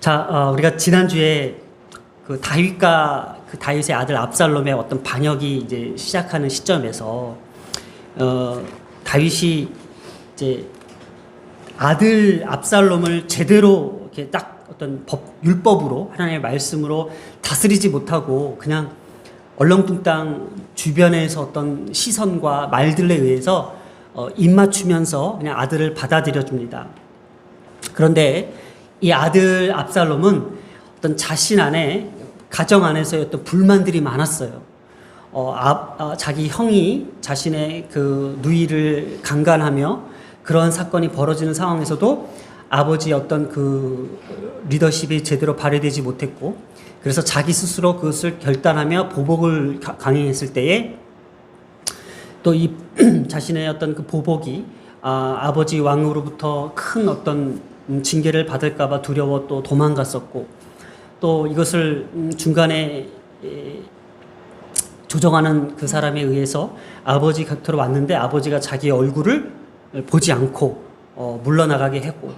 자, 어, 우리가 지난주에 그 다윗과 그 다윗의 아들 압살롬의 어떤 반역이 이제 시작하는 시점에서 어, 다윗이 이제 아들 압살롬을 제대로 이렇게 딱 어떤 법 율법으로 하나님의 말씀으로 다스리지 못하고 그냥 얼렁뚱땅 주변에서 어떤 시선과 말들에 의해서 어, 입맞추면서 그냥 아들을 받아들여 줍니다. 그런데 이 아들 압살롬은 어떤 자신 안에 가정 안에서의 어떤 불만들이 많았어요. 어, 아, 아, 자기 형이 자신의 그 누이를 강간하며 그런 사건이 벌어지는 상황에서도 아버지의 어떤 그 리더십이 제대로 발휘되지 못했고 그래서 자기 스스로 그것을 결단하며 보복을 가- 강행했을 때에 또 이 자신의 어떤 그 보복이 아, 아버지 왕으로부터 큰 어떤 음, 징계를 받을까봐 두려워 또 도망갔었고 또 이것을 음, 중간에 에, 조정하는 그 사람에 의해서 아버지 곁으로 왔는데 아버지가 자기의 얼굴을 보지 않고 어, 물러나가게 했고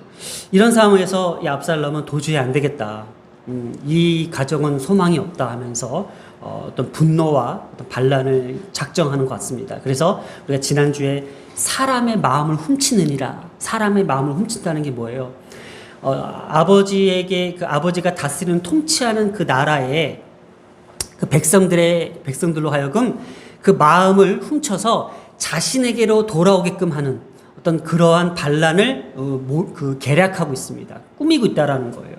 이런 상황에서 이 압살롬은 도저히 안 되겠다. 음, 이 가정은 소망이 없다 하면서 어, 어떤 분노와 어떤 반란을 작정하는 것 같습니다. 그래서 우리가 지난주에 사람의 마음을 훔치느니라 사람의 마음을 훔친다는 게 뭐예요? 어, 아버지에게 그 아버지가 다스리는 통치하는 그 나라에 그 백성들의 백성들로 하여금 그 마음을 훔쳐서 자신에게로 돌아오게끔 하는 어떤 그러한 반란을 어, 모- 그 계략하고 있습니다. 꾸미고 있다라는 거예요.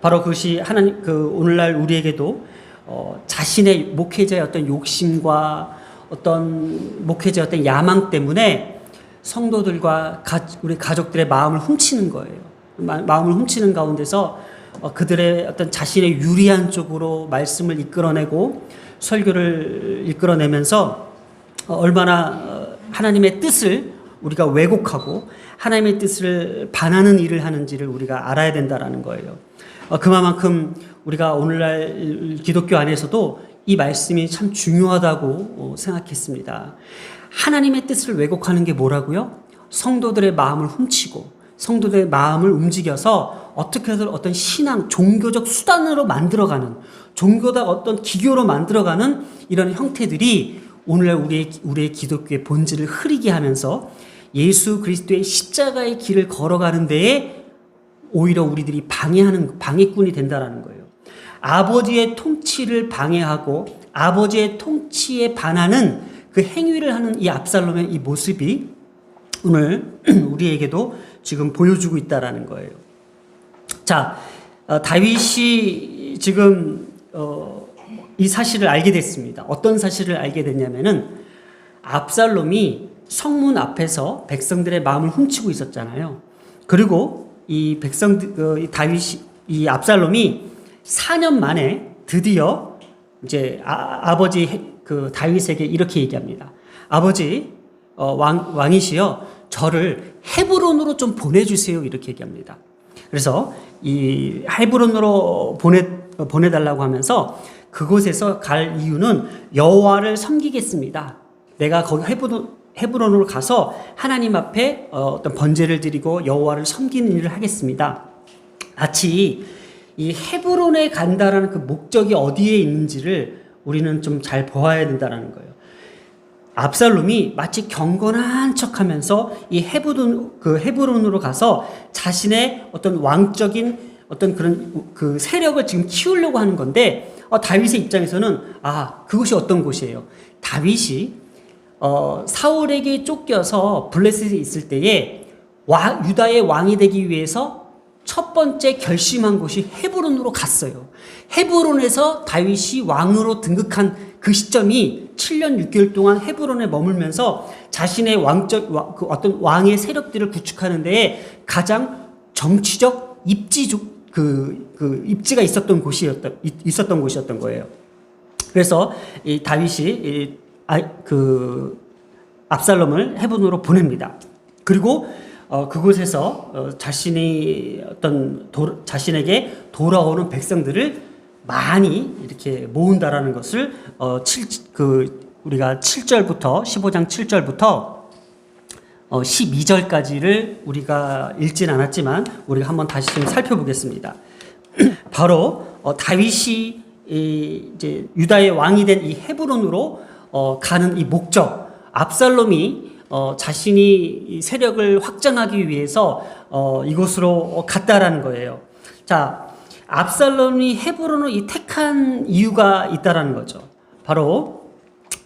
바로 그것이 하나님 그 오늘날 우리에게도 어, 자신의 목회자의 어떤 욕심과 어떤 목회자의 어떤 야망 때문에 성도들과 가, 우리 가족들의 마음을 훔치는 거예요. 마, 마음을 훔치는 가운데서 어, 그들의 어떤 자신의 유리한 쪽으로 말씀을 이끌어내고 설교를 이끌어내면서 어, 얼마나 어, 하나님의 뜻을 우리가 왜곡하고 하나님의 뜻을 반하는 일을 하는지를 우리가 알아야 된다라는 거예요. 어, 그만큼 우리가 오늘날 기독교 안에서도 이 말씀이 참 중요하다고 어, 생각했습니다. 하나님의 뜻을 왜곡하는 게 뭐라고요? 성도들의 마음을 훔치고 성도들의 마음을 움직여서 어떻게든 어떤 신앙, 종교적 수단으로 만들어가는 종교적 어떤 기교로 만들어가는 이런 형태들이 오늘날 우리의 우리의 기독교의 본질을 흐리게 하면서 예수 그리스도의 십자가의 길을 걸어가는 데에 오히려 우리들이 방해하는 방해꾼이 된다라는 거예요. 아버지의 통치를 방해하고 아버지의 통치에 반하는 그 행위를 하는 이 압살롬의 이 모습이 오늘 우리에게도 지금 보여주고 있다라는 거예요. 자, 어, 다윗이 지금 어, 이 사실을 알게 됐습니다. 어떤 사실을 알게 됐냐면은 압살롬이 성문 앞에서 백성들의 마음을 훔치고 있었잖아요. 그리고 이 백성 어, 이 다윗이 이 압살롬이 4년 만에 드디어 이제 아, 아버지 그 다윗에게 이렇게 얘기합니다. 아버지 어, 왕 왕이시여 저를 헤브론으로 좀 보내주세요 이렇게 얘기합니다. 그래서 이 헤브론으로 보내 보내달라고 하면서 그곳에서 갈 이유는 여호와를 섬기겠습니다. 내가 거기 헤브론 헤브론으로 가서 하나님 앞에 어, 어떤 번제를 드리고 여호와를 섬기는 일을 하겠습니다. 마치 이 헤브론에 간다라는 그 목적이 어디에 있는지를 우리는 좀 잘 보아야 된다라는 거예요. 압살롬이 마치 경건한 척하면서 이 헤브론 그 헤브론으로 가서 자신의 어떤 왕적인 어떤 그런 그 세력을 지금 키우려고 하는 건데 어, 다윗의 입장에서는 아 그것이 어떤 곳이에요? 다윗이 어, 사울에게 쫓겨서 블레셋에 있을 때에 와, 유다의 왕이 되기 위해서 첫 번째 결심한 곳이 헤브론으로 갔어요. 헤브론에서 다윗이 왕으로 등극한 그 시점이 7년 6개월 동안 헤브론에 머물면서 자신의 왕적 와- 그 어떤 왕의 세력들을 구축하는 데에 가장 정치적 입지 그, 그 입지가 있었던 곳이었던 있- 있었던 곳이었던 거예요. 그래서 이 다윗이 이, 아, 그 압살롬을 헤븐으로 보냅니다. 그리고 어, 그곳에서 어, 자신이 어떤 도, 자신에게 돌아오는 백성들을 많이 이렇게 모은다라는 것을 어, 7, 그 우리가 7절부터 15장 7절부터 어, 12절까지를 우리가 읽진 않았지만 우리가 한번 다시 좀 살펴보겠습니다. 바로 어, 다윗이 이, 이제 유다의 왕이 된 이 헤브론으로 어, 가는 이 목적 압살롬이 어, 자신이 이 세력을 확장하기 위해서 어, 이곳으로 어, 갔다라는 거예요. 자, 압살롬이 헤브론을 이 택한 이유가 있다라는 거죠. 바로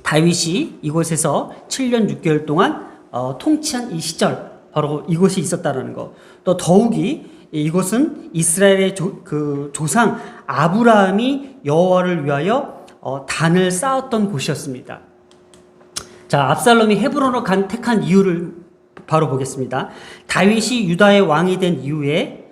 다윗이 이곳에서 7년 6개월 동안 어, 통치한 이 시절 바로 이곳이 있었다라는 거. 또 더욱이 이곳은 이스라엘의 조, 그 조상 아브라함이 여호와를 위하여 어, 단을 쌓았던 곳이었습니다. 자, 압살롬이 헤브론으로 간 택한 이유를 바로 보겠습니다. 다윗이 유다의 왕이 된 이후에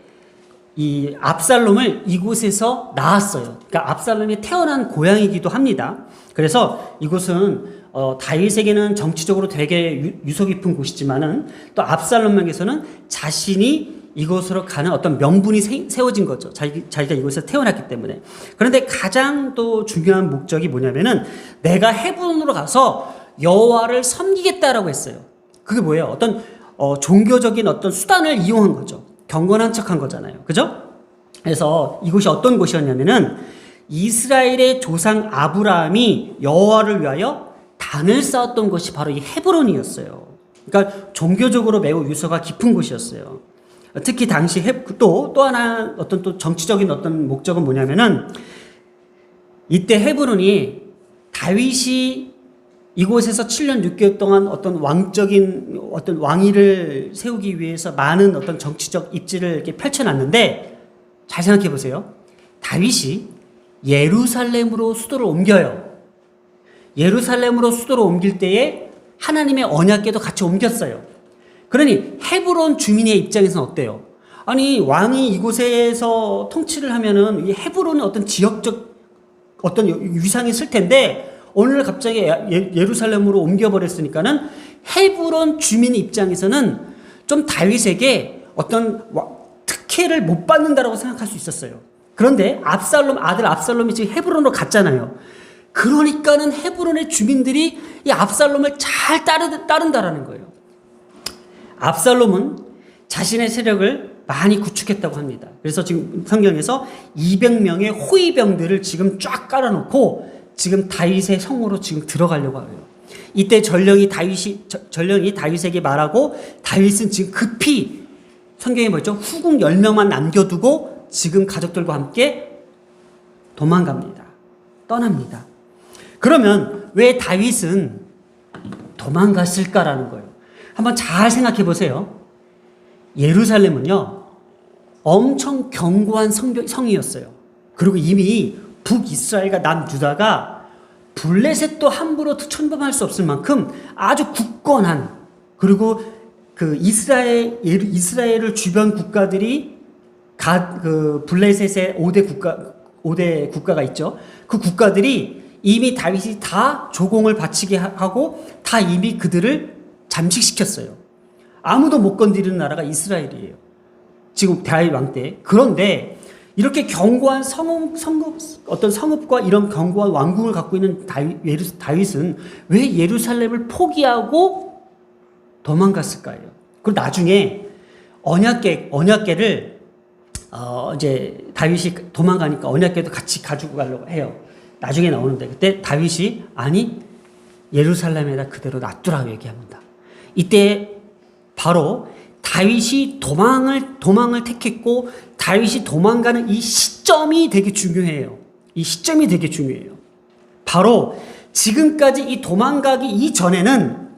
이 압살롬을 이곳에서 낳았어요. 그러니까 압살롬이 태어난 고향이기도 합니다. 그래서 이곳은 어, 다윗에게는 정치적으로 되게 유, 유서 깊은 곳이지만은 또 압살롬에게서는 자신이 이곳으로 가는 어떤 명분이 세, 세워진 거죠. 자기, 자기가 이곳에서 태어났기 때문에. 그런데 가장 또 중요한 목적이 뭐냐면은 내가 헤브론으로 가서 여호와를 섬기겠다라고 했어요. 그게 뭐예요? 어떤 어, 종교적인 어떤 수단을 이용한 거죠. 경건한 척한 거잖아요. 그죠? 그래서 이곳이 어떤 곳이었냐면은 이스라엘의 조상 아브라함이 여호와를 위하여 단을 쌓았던 곳이 바로 이 헤브론이었어요. 그러니까 종교적으로 매우 유서가 깊은 곳이었어요. 특히 당시 또또 또 하나 어떤 또 정치적인 어떤 목적은 뭐냐면은 이때 헤브론이 다윗이 이곳에서 7년 6개월 동안 어떤 왕적인 어떤 왕위를 세우기 위해서 많은 어떤 정치적 입지를 이렇게 펼쳐놨는데 잘 생각해 보세요. 다윗이 예루살렘으로 수도를 옮겨요. 예루살렘으로 수도를 옮길 때에 하나님의 언약궤도 같이 옮겼어요. 그러니 헤브론 주민의 입장에서는 어때요? 아니 왕이 이곳에서 통치를 하면은 이 헤브론은 어떤 지역적 어떤 위상이 있을 텐데 오늘 갑자기 예- 예루살렘으로 옮겨버렸으니까는 헤브론 주민 입장에서는 좀 다윗에게 어떤 와- 특혜를 못 받는다라고 생각할 수 있었어요. 그런데 압살롬 아들 압살롬이 지금 헤브론으로 갔잖아요. 그러니까는 헤브론의 주민들이 이 압살롬을 잘 따르, 따른다라는 거예요. 압살롬은 자신의 세력을 많이 구축했다고 합니다. 그래서 지금 성경에서 200명의 호위병들을 지금 쫙 깔아놓고 지금 다윗의 성으로 지금 들어가려고 해요. 이때 전령이 다윗이 저- 전령이 다윗에게 말하고 다윗은 지금 급히 성경에 뭐죠? 후궁 10명만 남겨두고 지금 가족들과 함께 도망갑니다. 떠납니다. 그러면 왜 다윗은 도망갔을까라는 거예요. 한번 잘 생각해 보세요. 예루살렘은요, 엄청 견고한 성이었어요. 그리고 이미 북이스라엘과 남유다가 블레셋도 함부로 천범할 수 없을 만큼 아주 굳건한 그리고 그 이스라엘 이스라엘을 주변 국가들이 가, 그 블레셋의 5대 국가 5대 국가가 있죠. 그 국가들이 이미 다윗이 다 조공을 바치게 하- 하고 다 이미 그들을 잠식시켰어요. 아무도 못 건드리는 나라가 이스라엘이에요. 지금 다윗 왕 때. 그런데 이렇게 견고한 성읍, 성읍, 어떤 성읍과 이런 견고한 왕궁을 갖고 있는 다윗, 예루, 다윗 은 왜 예루살렘을 포기하고 도망갔을까요? 그리고 나중에 언약계, 언약계를 어, 이제 다윗이 도망가니까 언약궤도 같이 가지고 가려고 해요. 나중에 나오는데 그때 다윗이 아니 예루살렘에다 그대로 놔두라고 얘기합니다. 이때 바로 다윗이 도망을 도망을 택했고 다윗이 도망가는 이 시점이 되게 중요해요. 이 시점이 되게 중요해요. 바로 지금까지 이 도망가기 이전에는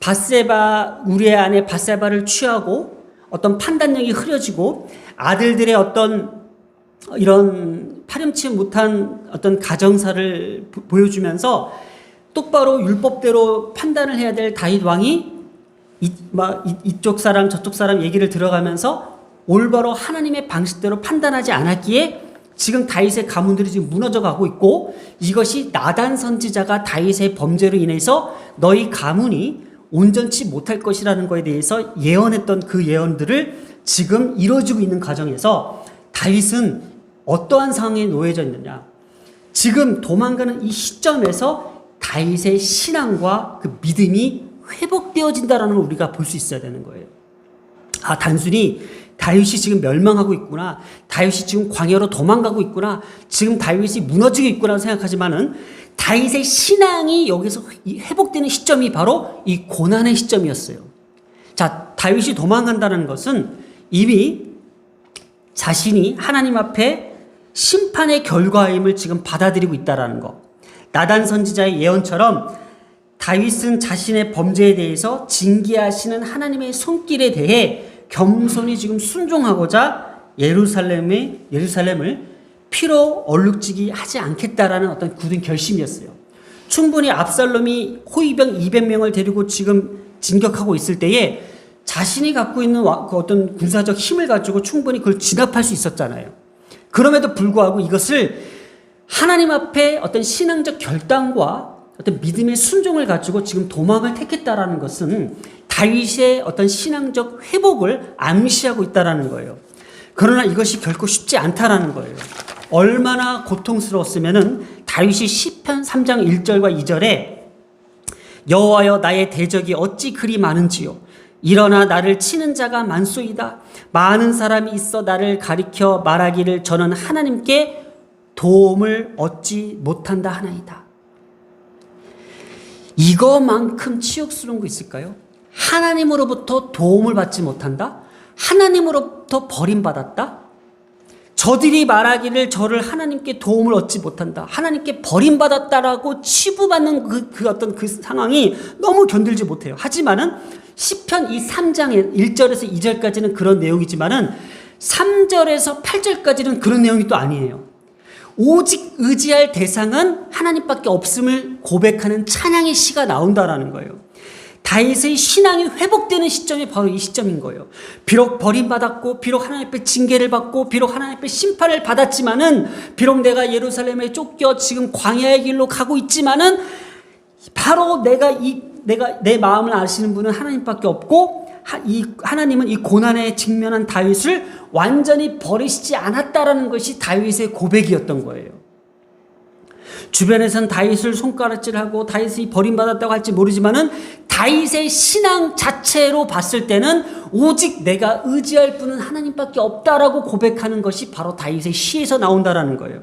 바세바 우리의 아내 바세바를 취하고 어떤 판단력이 흐려지고 아들들의 어떤 이런 파렴치 못한 어떤 가정사를 보- 보여주면서 똑바로 율법대로 판단을 해야 될 다윗 왕이 이, 막 이, 이쪽 사람 저쪽 사람 얘기를 들어가면서 올바로 하나님의 방식대로 판단하지 않았기에 지금 다윗의 가문들이 지금 무너져 가고 있고 이것이 나단 선지자가 다윗의 범죄로 인해서 너희 가문이 온전치 못할 것이라는 것에 대해서 예언했던 그 예언들을 지금 이루어지고 있는 과정에서 다윗은 어떠한 상황에 놓여져 있느냐? 지금 도망가는 이 시점에서 다윗의 신앙과 그 믿음이 회복되어진다라는 걸 우리가 볼 수 있어야 되는 거예요. 아, 단순히 다윗이 지금 멸망하고 있구나. 다윗이 지금 광야로 도망가고 있구나. 지금 다윗이 무너지고 있구나 생각하지만은 다윗의 신앙이 여기서 회복되는 시점이 바로 이 고난의 시점이었어요. 자, 다윗이 도망간다는 것은 이미 자신이 하나님 앞에 심판의 결과임을 지금 받아들이고 있다라는 거. 나단 선지자의 예언처럼 다윗은 자신의 범죄에 대해서 징계하시는 하나님의 손길에 대해 겸손히 지금 순종하고자 예루살렘의 예루살렘을 피로 얼룩지기 하지 않겠다라는 어떤 굳은 결심이었어요. 충분히 압살롬이 호위병 200명을 데리고 지금 진격하고 있을 때에 자신이 갖고 있는 와- 그 어떤 군사적 힘을 가지고 충분히 그걸 진압할 수 있었잖아요. 그럼에도 불구하고 이것을 하나님 앞에 어떤 신앙적 결단과 어떤 믿음의 순종을 가지고 지금 도망을 택했다라는 것은 다윗의 어떤 신앙적 회복을 암시하고 있다라는 거예요. 그러나 이것이 결코 쉽지 않다라는 거예요. 얼마나 고통스러웠으면은 다윗이 시편 3장 1절과 2절에 여호와여 나의 대적이 어찌 그리 많은지요 일어나 나를 치는 자가 많소이다 많은 사람이 있어 나를 가리켜 말하기를 저는 하나님께 도움을 얻지 못한다 하나이다 이거만큼 치욕스러운 거 있을까요? 하나님으로부터 도움을 받지 못한다? 하나님으로부터 버림받았다? 저들이 말하기를 저를 하나님께 도움을 얻지 못한다. 하나님께 버림받았다라고 치부받는 그, 그 어떤 그 상황이 너무 견딜지 못해요. 하지만은 10편 이 3장의 1절에서 2절까지는 그런 내용이지만은 3절에서 8절까지는 그런 내용이 또 아니에요. 오직 의지할 대상은 하나님밖에 없음을 고백하는 찬양의 시가 나온다라는 거예요. 다윗의 신앙이 회복되는 시점이 바로 이 시점인 거예요. 비록 버림받았고, 비록 하나님 앞에 징계를 받고, 비록 하나님 앞에 심판을 받았지만은, 비록 내가 예루살렘에 쫓겨 지금 광야의 길로 가고 있지만은, 바로 내가 이, 내가 내 마음을 아시는 분은 하나님밖에 없고, 하, 이 하나님은 이 고난에 직면한 다윗을 완전히 버리시지 않았다라는 것이 다윗의 고백이었던 거예요. 주변에선 다윗을 손가락질하고 다윗이 버림받았다고 할지 모르지만은 다윗의 신앙 자체로 봤을 때는 오직 내가 의지할 분은 하나님밖에 없다라고 고백하는 것이 바로 다윗의 시에서 나온다라는 거예요.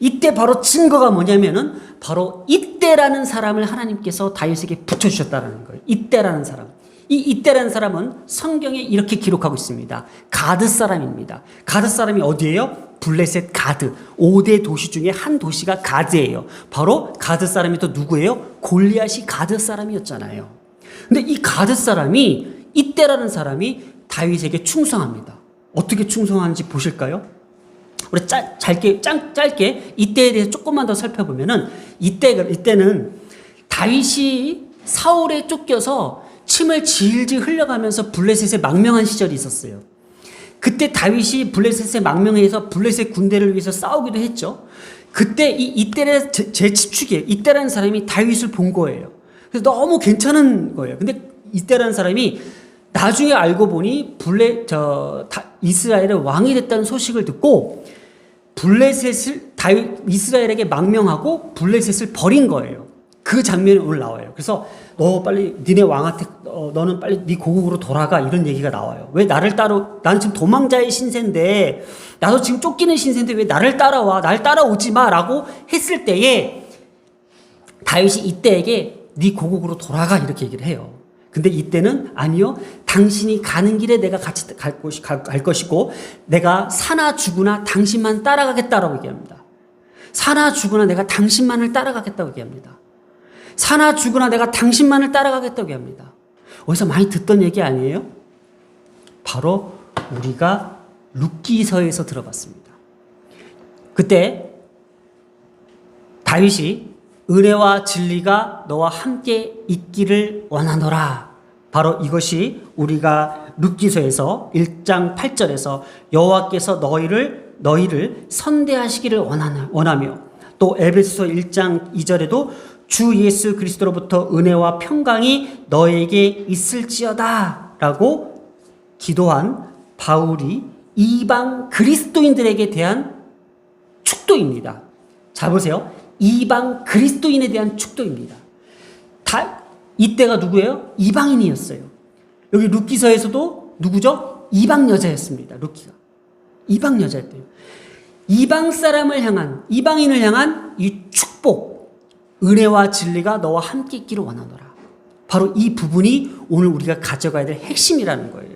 이때 바로 증거가 뭐냐면은 바로 이때라는 사람을 하나님께서 다윗에게 붙여 주셨다라는 거예요. 이때라는 사람. 이 이때라는 사람은 성경에 이렇게 기록하고 있습니다. 가드 사람입니다. 가드 사람이 어디예요? 블레셋 가드. 5대 도시 중에 한 도시가 가드예요. 바로 가드 사람이 또 누구예요? 골리앗이 가드 사람이었잖아요. 근데 이 가드 사람이 이때라는 사람이 다윗에게 충성합니다. 어떻게 충성하는지 보실까요? 우리 짜, 짧게 짱, 짧게 이때에 대해서 조금만 더 살펴보면은 이때 이때는 다윗이 사울에 쫓겨서 침을 질질 흘려가면서 블레셋에 망명한 시절이 있었어요. 그때 다윗이 블레셋에 망명해서 블레셋 군대를 위해서 싸우기도 했죠. 그때 이 이때의 제, 제 집축이에요. 이때라는 사람이 다윗을 본 거예요. 그래서 너무 괜찮은 거예요. 근데 이때라는 사람이 나중에 알고 보니 블레 저 다, 이스라엘의 왕이 됐다는 소식을 듣고 블레셋을 다윗 이스라엘에게 망명하고 블레셋을 버린 거예요. 그 장면이 오늘 나와요. 그래서 너 빨리 니네 왕한테 어, 너는 빨리 네 고국으로 돌아가 이런 얘기가 나와요. 왜 나를 따로 나는 지금 도망자의 신세인데 나도 지금 쫓기는 신세인데 왜 나를 따라와? 날 따라오지 마라고 했을 때에 다윗이 이때에게 네 고국으로 돌아가 이렇게 얘기를 해요. 근데 이때는 아니요. 당신이 가는 길에 내가 같이 갈, 것이, 갈, 갈 것이고 내가 사나 죽으나 당신만 따라가겠다라고 얘기합니다. 사나 죽으나 내가 당신만을 따라가겠다고 얘기합니다. 사나 죽으나 내가 당신만을 따라가겠다고 합니다. 어디서 많이 듣던 얘기 아니에요? 바로 우리가 룻기서에서 들어봤습니다. 그때 다윗이 은혜와 진리가 너와 함께 있기를 원하노라. 바로 이것이 우리가 룻기서에서 1장 8절에서 여호와께서 너희를 너희를 선대하시기를 원하며 또 에베소서 1장 2절에도 주 예수 그리스도로부터 은혜와 평강이 너에게 있을지어다 라고 기도한 바울이 이방 그리스도인들에게 대한 축도입니다. 자 보세요. 이방 그리스도인에 대한 축도입니다. 다 이때가 누구예요? 이방인이었어요. 여기 룻기서에서도 누구죠? 이방 여자였습니다. 루키가. 이방 여자였대요. 이방 사람을 향한 이방인을 향한 이 축복, 은혜와 진리가 너와 함께 있기를 원하노라. 바로 이 부분이 오늘 우리가 가져가야 될 핵심이라는 거예요.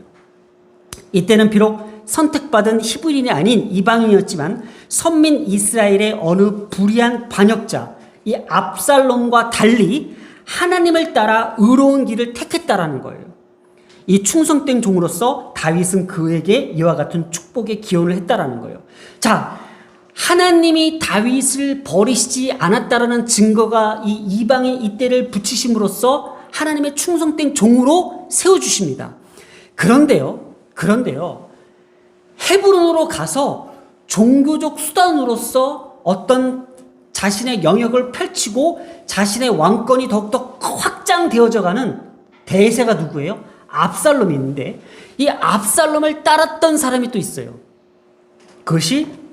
이때는 비록 선택받은 히브리인이 아닌 이방인이었지만 선민 이스라엘의 어느 불의한 반역자 이 압살롬과 달리 하나님을 따라 의로운 길을 택했다라는 거예요. 이 충성된 종으로서 다윗은 그에게 이와 같은 축복의 기원을 했다라는 거예요. 자, 하나님이 다윗을 버리시지 않았다라는 증거가 이 이방인 이때를 붙이심으로써 하나님의 충성된 종으로 세워 주십니다. 그런데요. 그런데요. 헤브론으로 가서 종교적 수단으로서 어떤 자신의 영역을 펼치고 자신의 왕권이 더욱더 확장되어져 가는 대세가 누구예요? 압살롬이 있는데 이 압살롬을 따랐던 사람이 또 있어요. 그것이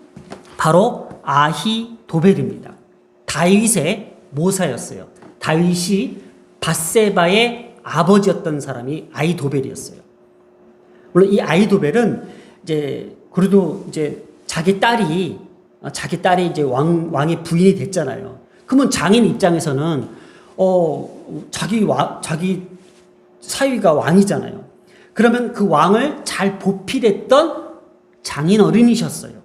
바로 아히도벨입니다. 다윗의 모사였어요. 다윗이 바세바의 아버지였던 사람이 아히도벨이었어요. 물론 이 아히도벨은 이제 그래도 이제 자기 딸이 어, 자기 딸이 이제 왕 왕의 부인이 됐잖아요. 그러면 장인 입장에서는 어 자기 와 자기 사위가 왕이잖아요. 그러면 그 왕을 잘 보필했던 장인 어른이셨어요.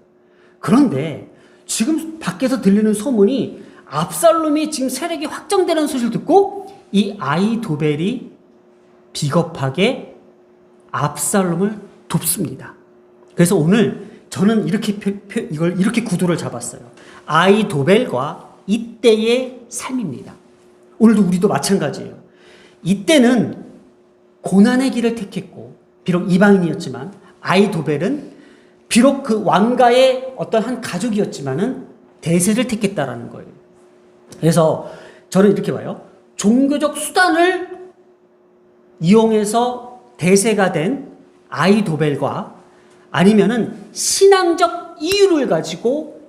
그런데 지금 밖에서 들리는 소문이 압살롬이 지금 세력이 확정되는 소식을 듣고 이 아이도벨이 비겁하게 압살롬을 돕습니다. 그래서 오늘 저는 이렇게 이걸 이렇게 구도를 잡았어요. 아이도벨과 이때의 삶입니다. 오늘도 우리도 마찬가지예요. 이때는 고난의 길을 택했고 비록 이방인이었지만 아이도벨은 비록 그 왕가의 어떤 한 가족이었지만은 대세를 택했다라는 거예요. 그래서 저는 이렇게 봐요. 종교적 수단을 이용해서 대세가 된 아이도벨과 아니면은 신앙적 이유를 가지고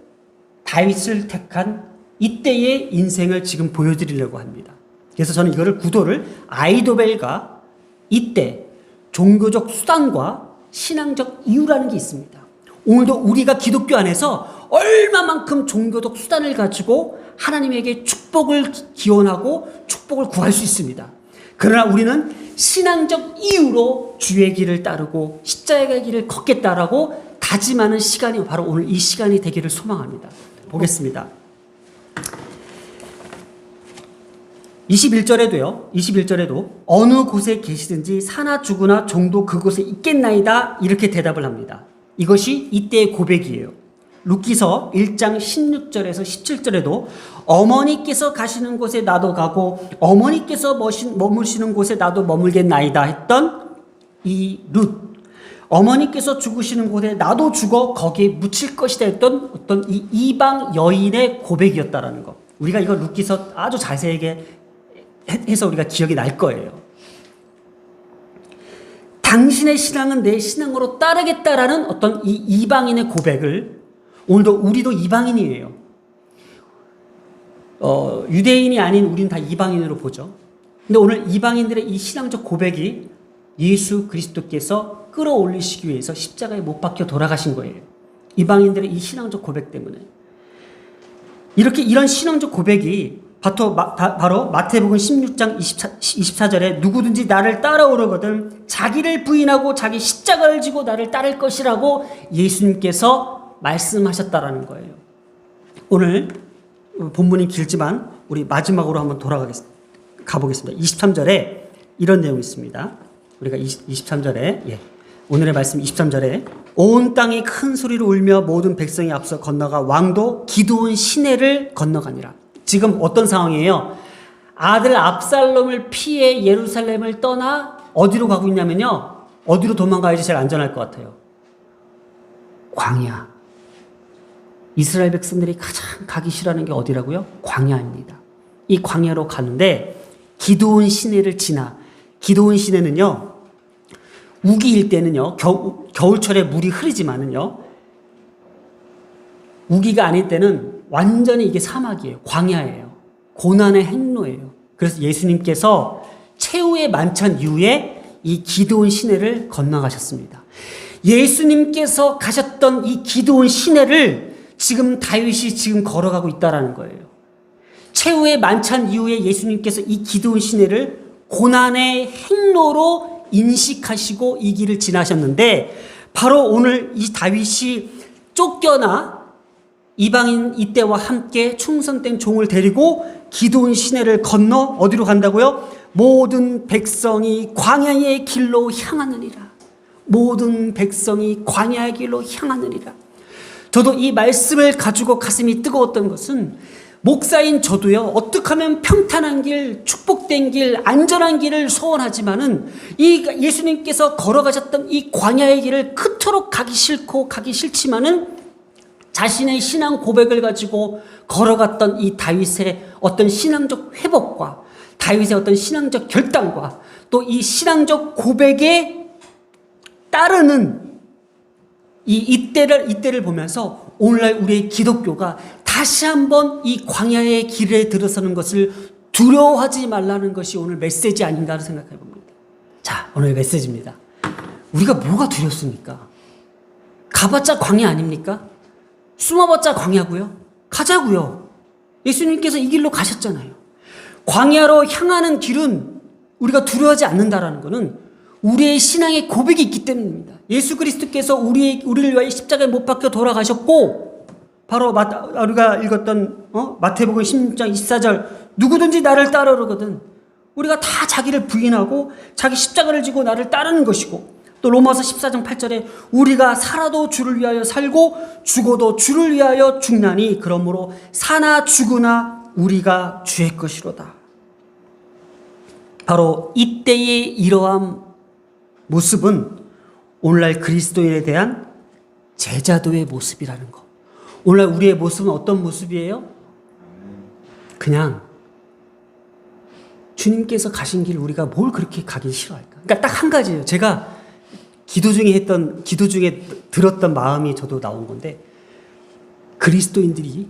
다윗을 택한 이때의 인생을 지금 보여드리려고 합니다. 그래서 저는 이거를 구도를 아이도벨과 이때 종교적 수단과 신앙적 이유라는 게 있습니다. 오늘도 우리가 기독교 안에서 얼마만큼 종교적 수단을 가지고 하나님에게 축복을 기원하고 축복을 구할 수 있습니다. 그러나 우리는 신앙적 이유로 주의 길을 따르고 십자가의 길을 걷겠다라고 다짐하는 시간이 바로 오늘 이 시간이 되기를 소망합니다. 보겠습니다. 21절에도요. 21절에도 어느 곳에 계시든지 사나 죽으나 종도 그곳에 있겠나이다 이렇게 대답을 합니다. 이것이 이때의 고백이에요. 루키서 1장 16절에서 17절에도 어머니께서 가시는 곳에 나도 가고 어머니께서 머신, 머무시는 곳에 나도 머물겠나이다 했던 이 룻. 어머니께서 죽으시는 곳에 나도 죽어 거기에 묻힐 것이다 했던 어떤 이 이방 여인의 고백이었다라는 것. 우리가 이거 루키서 아주 자세하게 해서 우리가 기억이 날 거예요. 당신의 신앙은 내 신앙으로 따르겠다라는 어떤 이 이방인의 고백을 오늘도 우리도 이방인이에요. 어, 유대인이 아닌 우리는 다 이방인으로 보죠. 근데 오늘 이방인들의 이 신앙적 고백이 예수 그리스도께서 끌어올리시기 위해서 십자가에 못 박혀 돌아가신 거예요. 이방인들의 이 신앙적 고백 때문에. 이렇게 이런 신앙적 고백이 바로, 바로 마태복음 16장 24, 24 절에 누구든지 나를 따라오려거든 자기를 부인하고 자기 십자가를 지고 나를 따를 것이라고 예수님께서 말씀하셨다라는 거예요. 오늘 본문이 길지만 우리 마지막으로 한번 돌아가겠습니다. 가보겠습니다. 23절에 이런 내용이 있습니다. 우리가 20, 23절에 예. 오늘의 말씀 23절에 온 땅이 큰 소리로 울며 모든 백성이 앞서 건너가 왕도 기도원 시내를 건너가니라. 지금 어떤 상황이에요? 아들 압살롬을 피해 예루살렘을 떠나 어디로 가고 있냐면요. 어디로 도망가야지 제일 안전할 것 같아요? 광야. 이스라엘 백성들이 가장 가기 싫어하는 게 어디라고요? 광야입니다. 이 광야로 가는데 기도원 시내를 지나 기도원 시내는요. 우기일 때는요. 겨, 겨울철에 물이 흐르지만은요. 우기가 아닐 때는 완전히 이게 사막이에요. 광야예요. 고난의 행로예요. 그래서 예수님께서 최후의 만찬 이후에 이 기도원 시내를 건너가셨습니다. 예수님께서 가셨던 이 기도원 시내를 지금 다윗이 지금 걸어가고 있다라는 거예요. 최후의 만찬 이후에 예수님께서 이 기도원 시내를 고난의 행로로 인식하시고 이 길을 지나셨는데 바로 오늘 이 다윗이 쫓겨나 이방인 이때와 함께 충성된 종을 데리고 기도원 시내를 건너 어디로 간다고요? 모든 백성이 광야의 길로 향하느니라. 모든 백성이 광야의 길로 향하느니라. 저도 이 말씀을 가지고 가슴이 뜨거웠던 것은 목사인 저도요, 어떻게 하면 평탄한 길, 축복된 길, 안전한 길을 소원하지만은 이 예수님께서 걸어가셨던 이 광야의 길을 그토록 가기 싫고 가기 싫지만은 자신의 신앙 고백을 가지고 걸어갔던 이 다윗의 어떤 신앙적 회복과 다윗의 어떤 신앙적 결단과 또 이 신앙적 고백에 따르는 이 이때를 이때를 보면서 오늘날 우리의 기독교가 다시 한번 이 광야의 길에 들어서는 것을 두려워하지 말라는 것이 오늘 메시지 아닌가 생각해 봅니다. 자, 오늘 메시지입니다. 우리가 뭐가 두렵습니까? 가봤자 광야 아닙니까? 숨어봤자 광야고요. 가자고요. 예수님께서 이 길로 가셨잖아요. 광야로 향하는 길은 우리가 두려워하지 않는다라는 것은 우리의 신앙의 고백이 있기 때문입니다. 예수 그리스도께서 우리 우리를 위하여 십자가에 못 박혀 돌아가셨고 바로 마, 우리가 읽었던 어? 마태복음 16장 24절 누구든지 나를 따르거든 우리가 다 자기를 부인하고 자기 십자가를 지고 나를 따르는 것이고 또 로마서 14장 8절에 우리가 살아도 주를 위하여 살고 죽어도 주를 위하여 죽나니 그러므로 사나 죽으나 우리가 주의 것이로다. 바로 이때의 이러한 모습은 오늘날 그리스도인에 대한 제자도의 모습이라는 것. 오늘날 우리의 모습은 어떤 모습이에요? 그냥 주님께서 가신 길 우리가 뭘 그렇게 가기 싫어할까? 그러니까 딱 한 가지예요. 제가 기도 중에 했던 기도 중에 들었던 마음이 저도 나온 건데 그리스도인들이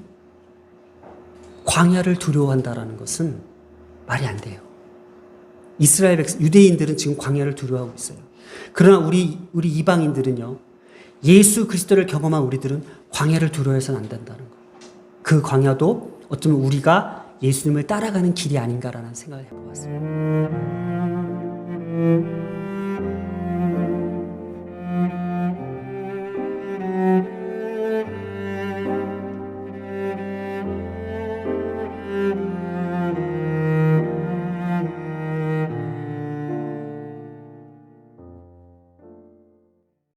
광야를 두려워한다라는 것은 말이 안 돼요. 이스라엘 백 유대인들은 지금 광야를 두려워하고 있어요. 그러나 우리 우리 이방인들은요. 예수 그리스도를 경험한 우리들은 광야를 두려워해서는 안 된다는 거예요. 그 광야도 어쩌면 우리가 예수님을 따라가는 길이 아닌가라는 생각을 해보았습니다.